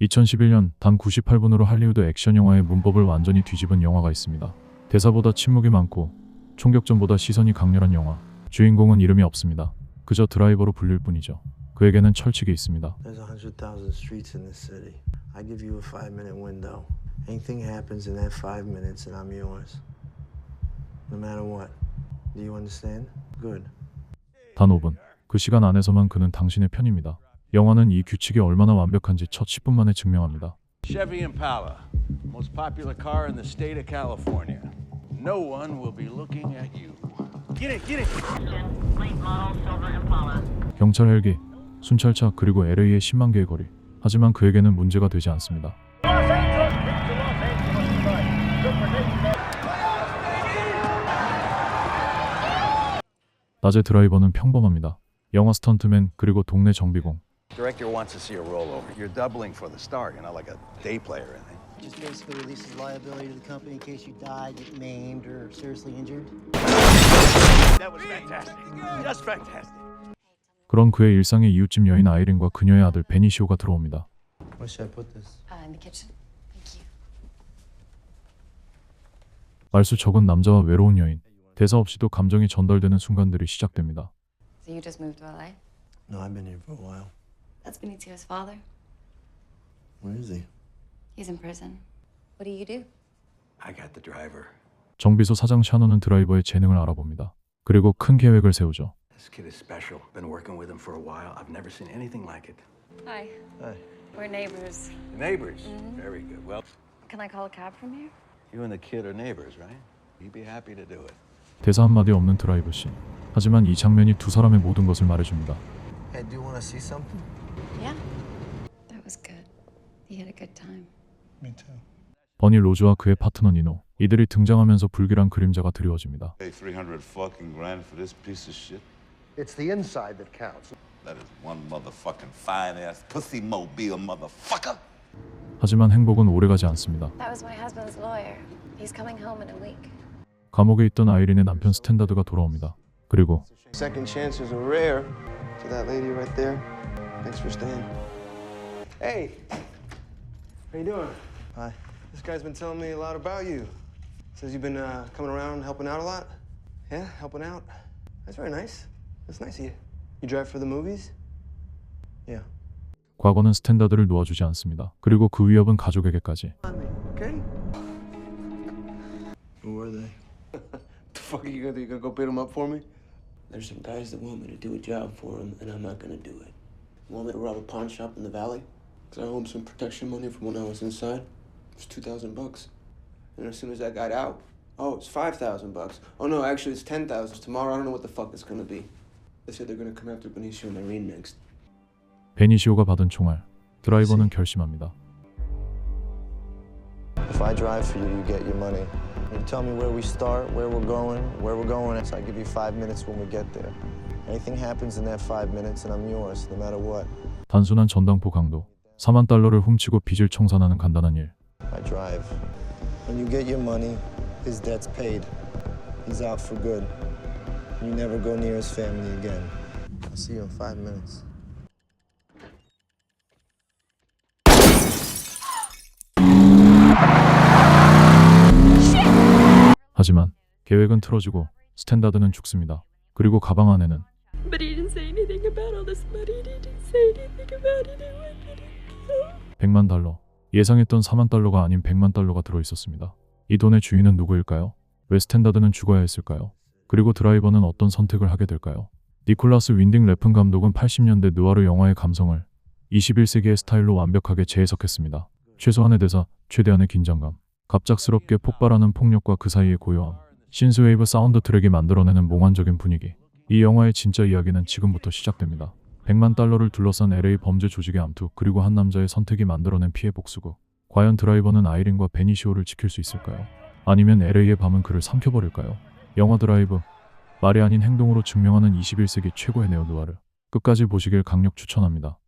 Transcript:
2011년 단 98분으로 할리우드 액션 영화의 문법을 완전히 뒤집은 영화가 있습니다. 대사보다 침묵이 많고 총격전보다 시선이 강렬한 영화. 주인공은 이름이 없습니다. 그저 드라이버로 불릴 뿐이죠. 그에게는 철칙이 있습니다. There's 100,000 streets in this city. I give you a five minute window. Anything happens in that five minutes, and I'm yours. No matter what. Do you understand? Good. 단 5분. 그 시간 안에서만 그는 당신의 편입니다. 영화는 이 규칙이 얼마나 완벽한지 첫 10분 만에 증명합니다. Chevy Impala, most popular car in the state of California. No one will be looking at you. Get it, get it. late model silver Impala. 경찰 헬기, 순찰차 그리고 LA의 10만 개의 거리. 하지만 그에게는 문제가 되지 않습니다. 낮에 드라이버는 평범합니다. 영화 스턴트맨 그리고 동네 정비공. Director wants to see a rollover. You're doubling for the start. You're not like a day player or anything. Just basically releases liability to the company in case you die, get maimed, or seriously injured. That was fantastic. Just fantastic. 그런 그의 일상에 이웃집 여인 아이린과 그녀의 아들 베니시오가 들어옵니다. Where should I put this? Uh, in the kitchen. Thank you. 말수 적은 남자와 외로운 여인. 대사 없이도 감정이 전달되는 순간들이 시작됩니다. So you just moved to LA? No, I've been here for a while. That's Benitio's father. Where is he? He's in prison. What do you do? I got the driver. 정비소 사장 샤노는 드라이버의 재능을 알아봅니다. 그리고 큰 계획을 세우죠. This kid is special. Been working with him for a while. I've never seen anything like it. Hi. Hi. We're neighbors. Neighbors. Very good. Well, Can I call a cab from here? you and the kid are neighbors, right? You'd be happy to do it. 대사 한마디 없는 드라이브 씬. 하지만 이 장면이 두 사람의 모든 것을 말해줍니다. Hey, do you want to see something? Yeah. That was good. He had a good time. Me too. 버니 로즈와 그의 파트너 니노. 이들이 등장하면서 불길한 그림자가 드리워집니다. Pay 300 fucking grand for this piece of shit? It's the inside that counts. That is one motherfucking fine ass pussy mobile motherfucker. 하지만 행복은 오래가지 않습니다. That was my husband's lawyer. He's coming home in a week. 감옥에 있던 아이린의 남편 스탠다드가 돌아옵니다. 그리고 Second chances are rare. To that lady right there. Thanks for staying. Hey, how you doing? Hi. This guy's been telling me a lot about you. Says you've been uh, coming around helping out a lot. Yeah, helping out. That's very nice. That's nice of you. You drive for the movies? Yeah. 과거는 스탠다드를 놓아주지 않습니다. 그리고 그 위협은 가족에게까지. On me, okay? Who were they? The fuck are you gonna do? You gonna go beat him up for me? There's some guys that want me to do a job for them, and I'm not gonna do it. Want me to rob a pawn shop in the valley? Cause I owe 'em some protection money from when I was inside. It's two thousand bucks. And as soon as I got out, oh, it's five thousand bucks. Oh no, actually it's ten thousand. Tomorrow I don't know what the fuck it's gonna be. They said they're gonna come after Benicio and Irene next. 베니시오가 받은 총알. 드라이버는 결심합니다. If I drive for you, you get your money. You tell me where we start, where we're going, where we're going. So I give you five minutes when we get there. Anything happens in that five minutes, and I'm yours, no matter what. 단순한 전당포 강도. 4만 달러를 훔치고 빚을 청산하는 간단한 일. I drive. When you get your money, his debt's paid. He's out for good. You never go near his family again. I'll see you in five minutes. 하지만 계획은 틀어지고 스탠다드는 죽습니다. 그리고 가방 안에는 But he didn't say anything about all this money. He didn't say anything about it. 100만 달러. 예상했던 4만 달러가 아닌 100만 달러가 들어 있었습니다. 이 돈의 주인은 누구일까요? 왜 스탠다드는 죽어야 했을까요? 그리고 드라이버는 어떤 선택을 하게 될까요? 니콜라스 윈딩 래픈 감독은 80년대 느와르 영화의 감성을 21세기의 스타일로 완벽하게 재해석했습니다. 최소한의 대사, 최대한의 긴장감, 갑작스럽게 폭발하는 폭력과 그 사이의 고요함, 신스웨이브 사운드 트랙이 만들어내는 몽환적인 분위기. 이 영화의 진짜 이야기는 지금부터 시작됩니다. 100만 달러를 둘러싼 LA 범죄 조직의 암투 그리고 한 남자의 선택이 만들어낸 피해 복수극. 과연 드라이버는 아이린과 베니시오를 지킬 수 있을까요? 아니면 LA의 밤은 그를 삼켜버릴까요? 영화 드라이브. 말이 아닌 행동으로 증명하는 21세기 최고의 네오누아르. 끝까지 보시길 강력 추천합니다.